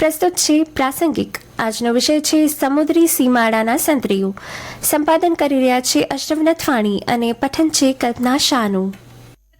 પ્રસ્તુત છે પ્રાસંગિક. આજનો વિષય છે સમુદ્રી સીમાડાના સંત્રીઓ. સંપાદન કરી રહ્યા છે અશરફ નથવાણી અને પઠન છે કલ્પના શાહનું.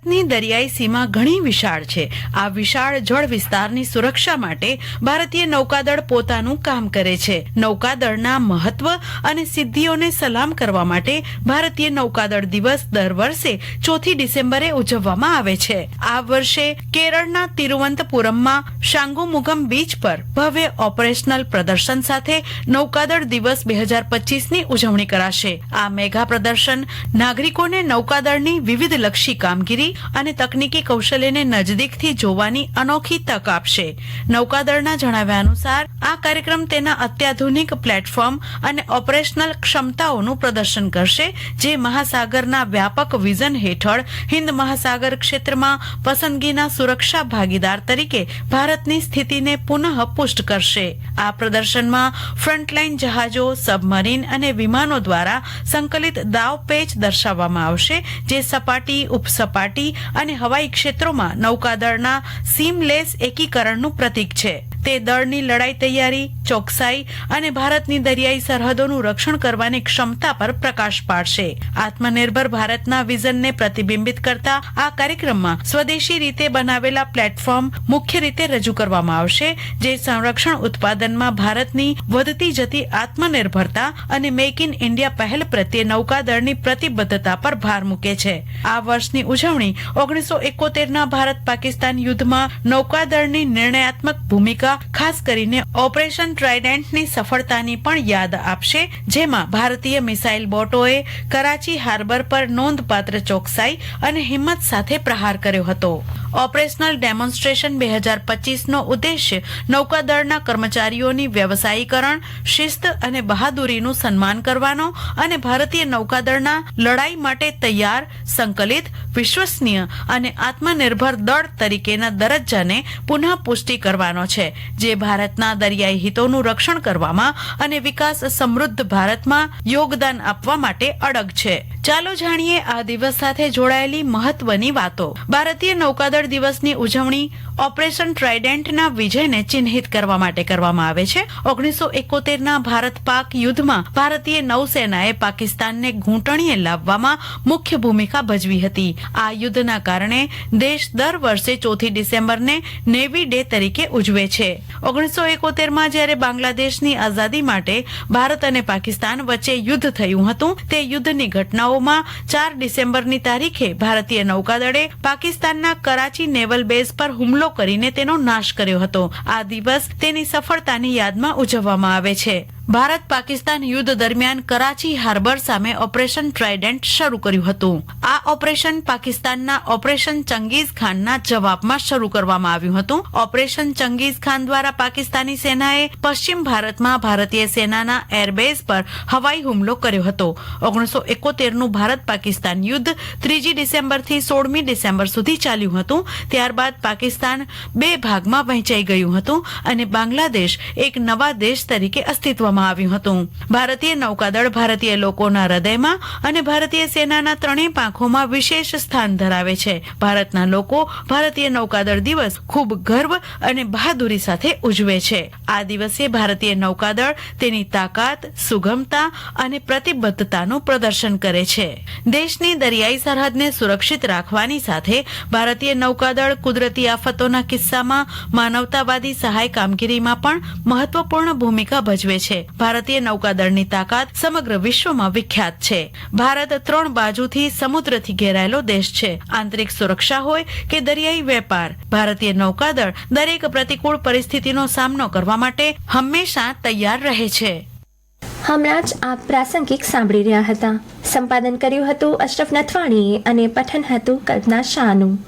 ભારતની દરિયાઈ સીમા ઘણી વિશાળ છે. આ વિશાળ જળ વિસ્તારની સુરક્ષા માટે ભારતીય નૌકાદળ પોતાનું કામ કરે છે. નૌકાદળના મહત્વ અને સિદ્ધિઓને સલામ કરવા માટે ભારતીય નૌકાદળ દિવસ દર વર્ષે ચોથી ડિસેમ્બરે ઉજવવામાં આવે છે. આ વર્ષે કેરળના તિરુવનંતપુરમમાં શાંગુમુગમ બીચ પર ભવ્ય ઓપરેશનલ પ્રદર્શન સાથે નૌકાદળ દિવસ બે હજાર પચીસની ઉજવણી કરાશે. આ મેગા પ્રદર્શન નાગરિકોને નૌકાદળની વિવિધ લક્ષી કામગીરી અને તકનીકી કૌશલ્યને નજદીકથી જોવાની અનોખી તક આપશે. નૌકાદળના જણાવ્યા અનુસાર, આ કાર્યક્રમ તેના અત્યાધુનિક પ્લેટફોર્મ અને ઓપરેશનલ ક્ષમતાઓનું પ્રદર્શન કરશે, જે મહાસાગરના વ્યાપક વિઝન હેઠળ હિન્દ મહાસાગર ક્ષેત્રમાં પસંદગીના સુરક્ષા ભાગીદાર તરીકે ભારતની સ્થિતિને પુનઃ પુષ્ટ કરશે. આ પ્રદર્શનમાં ફ્રન્ટલાઇન જહાજો, સબમરીન અને વિમાનો દ્વારા સંકલિત દાવ પેચ દર્શાવવામાં આવશે, જે સપાટી, ઉપસપાટી અને હવાઈ ક્ષેત્રોમાં નૌકાદળના સીમલેસ એકીકરણનું પ્રતીક છે. તે દળની લડાઈ તૈયારી, ચોકસાઈ અને ભારતની દરિયાઈ સરહદોનું રક્ષણ કરવાની ક્ષમતા પર પ્રકાશ પાડશે. આત્મનિર્ભર ભારતના વિઝનને પ્રતિબિંબિત કરતા આ કાર્યક્રમમાં સ્વદેશી રીતે બનાવેલા પ્લેટફોર્મ મુખ્ય રીતે રજૂ કરવામાં આવશે, જે સંરક્ષણ ઉત્પાદનમાં ભારતની વધતી જતી આત્મનિર્ભરતા અને મેક ઇન ઇન્ડિયા પહેલ પ્રત્યે નૌકાદળની પ્રતિબદ્ધતા પર ભાર મૂકે છે. આ વર્ષની ઉજવણી ઓગણીસો એકોતેરના ભારત પાકિસ્તાન યુદ્ધમાં નૌકાદળની નિર્ણયાત્મક ભૂમિકા ખાસ કરીને ઓપરેશન ટ્રાઇડેન્ટની સફળતાની પણ યાદ આપશે, જેમાં ભારતીય મિસાઇલ બોટોએ કરાચી હાર્બર પર નોંધપાત્ર ચોકસાઈ અને હિંમત સાથે પ્રહાર કર્યો હતો. ઓપરેશનલ ડેમોન્સ્ટ્રેશન બે હજાર પચીસનો ઉદ્દેશ્ય નૌકાદળના કર્મચારીઓની વ્યવસાયીકરણ, શિસ્ત અને બહાદુરીનું સન્માન કરવાનો અને ભારતીય નૌકાદળના લડાઈ માટે તૈયાર, સંકલિત, વિશ્વસનીય અને આત્મનિર્ભર દળ તરીકેના દરજ્જાને પુનઃ પુષ્ટિ કરવાનો છે. જે ભારતના દરિયાઈ હિતોનું રક્ષણ કરવામાં અને વિકાસ સમૃદ્ધ ભારતમાં યોગદાન આપવા માટે અડગ છે. ચાલો જાણીએ આ દિવસ સાથે જોડાયેલી મહત્વની વાતો. ભારતીય નૌકાદળ દિવસની ઉજવણી ઓપરેશન ટ્રાઇડેન્ટના વિજયને ચિહ્નિત કરવા માટે કરવામાં આવે છે. ઓગણીસો એકોતેરના ભારત પાક યુદ્ધમાં ભારતીય નૌસેનાએ પાકિસ્તાનને ઘૂંટણીએ લાવવામાં મુખ્ય ભૂમિકા ભજવી હતી. આ યુદ્ધના કારણે દેશ દર વર્ષે ચોથી ડિસેમ્બરને નેવી ડે તરીકે ઉજવે છે. ઓગણીસો એકોતેરમાં જ્યારે બાંગ્લાદેશની આઝાદી માટે ભારત અને પાકિસ્તાન વચ્ચે યુદ્ધ થયું હતું, તે યુદ્ધની ઘટનાઓમાં ચાર ડિસેમ્બરની તારીખે ભારતીય નૌકાદળે પાકિસ્તાનના કરાચી નેવલ બેઝ પર હુમલો કરીને તેનો નાશ કર્યો હતો. આ દિવસ તેની સફળતાની યાદમાં ઉજવવામાં આવે છે. ભારત પાકિસ્તાન યુદ્ધ દરમિયાન કરાચી હાર્બર સામે ઓપરેશન ટ્રાઇડેન્ટ શરૂ કર્યું હતું. આ ઓપરેશન પાકિસ્તાનના ઓપરેશન ચંગીઝ ખાનના જવાબમાં શરૂ કરવામાં આવ્યું હતું. ઓપરેશન ચંગીઝ ખાન દ્વારા પાકિસ્તાની સેનાએ પશ્ચિમ ભારતમાં ભારતીય સેનાના એરબેઝ પર હવાઈ હુમલો કર્યો હતો. ઓગણીસો એકોતેરનું ભારત પાકિસ્તાન યુદ્ધ ત્રીજી ડિસેમ્બરથી સોળમી ડિસેમ્બર સુધી ચાલ્યું હતું. ત્યારબાદ પાકિસ્તાન બે ભાગમાં વહેંચાઈ ગયું હતું અને બાંગ્લાદેશ એક નવા દેશ તરીકે અસ્તિત્વમાં આવ્યું હતું. ભારતીય નૌકાદળ ભારતીય લોકોના હૃદયમાં અને ભારતીય સેનાના ત્રણેય પાંખોમાં વિશેષ સ્થાન ધરાવે છે. ભારતના લોકો ભારતીય નૌકાદળ દિવસ ખૂબ ગર્વ અને બહાદુરી સાથે ઉજવે છે. આ દિવસે ભારતીય નૌકાદળ તેની તાકાત, સુગમતા અને પ્રતિબદ્ધતાનું પ્રદર્શન કરે છે. દેશની દરિયાઈ સરહદને સુરક્ષિત રાખવાની સાથે ભારતીય નૌકાદળ કુદરતી આફતોના કિસ્સામાં માનવતાવાદી સહાય કામગીરીમાં પણ મહત્વપૂર્ણ ભૂમિકા ભજવે છે. ભારતીય નૌકાદળની તાકાત સમગ્ર વિશ્વમાં વિખ્યાત છે. ભારત ત્રણ બાજુથી સમુદ્રથી ઘેરાયેલો દેશ છે. આંતરિક સુરક્ષા હોય કે દરિયાઈ વેપાર, ભારતીય નૌકાદળ દરેક પ્રતિકૂળ પરિસ્થિતિનો સામનો કરવા માટે હંમેશા તૈયાર રહે છે. હમણાં જ આપ પ્રાસંગિક સાંભળી રહ્યા હતા. સંપાદન કર્યું હતું અશરફ નથવાણીએ અને પઠન હતું કલ્પના શાહનું.